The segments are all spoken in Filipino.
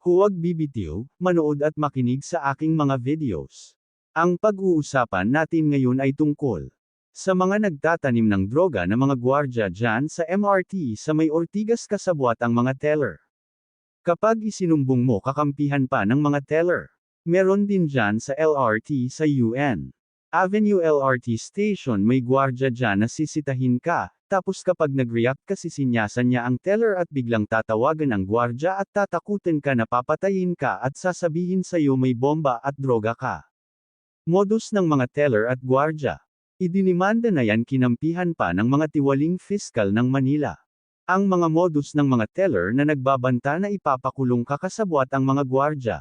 Huwag bibitiw, manood at makinig sa aking mga videos. Ang pag-uusapan natin ngayon ay tungkol sa mga nagtatanim ng droga na mga gwardya dyan sa MRT sa may Ortigas kasabwat ang mga teller. Kapag isinumbong mo kakampihan pa ng mga teller, meron din dyan sa LRT sa UN. Avenue LRT Station may gwardya dyan na sisitahin ka, tapos kapag nag-react kasi sinyasan niya ang teller at biglang tatawagan ang gwardya at tatakutin ka na papatayin ka at sasabihin sa'yo may bomba at droga ka. Modus ng mga teller at gwardya. Idinimanda na yan kinampihan pa ng mga tiwaling fiskal ng Manila. Ang mga modus ng mga teller na nagbabanta na ipapakulong ka kasabwat ang mga gwardya.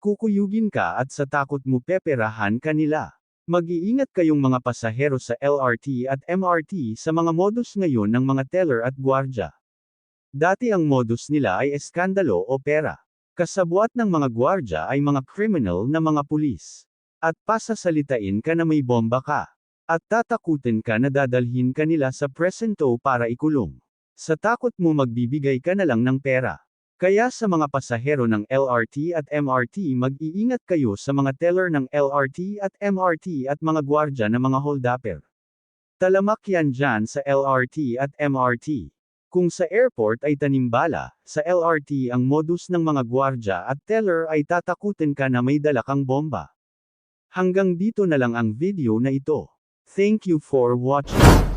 Kukuyugin ka at sa takot mo peperahan kanila. Mag-iingat kayong mga pasahero sa LRT at MRT sa mga modus ngayon ng mga teller at gwardya. Dati ang modus nila ay eskandalo o pera. Kasabwat ng mga gwardya ay mga criminal na mga pulis. At pasasalitain ka na may bomba ka. At tatakutin ka na dadalhin ka nila sa presento para ikulong. Sa takot mo magbibigay ka na lang ng pera. Kaya sa mga pasahero ng LRT at MRT mag-iingat kayo sa mga teller ng LRT at MRT at mga gwardya na mga holdupper. Talamak yan dyan sa LRT at MRT. Kung sa airport ay tanimbala, sa LRT ang modus ng mga gwardya at teller ay tatakutin ka na may dala kang bomba. Hanggang dito na lang ang video na ito. Thank you for watching.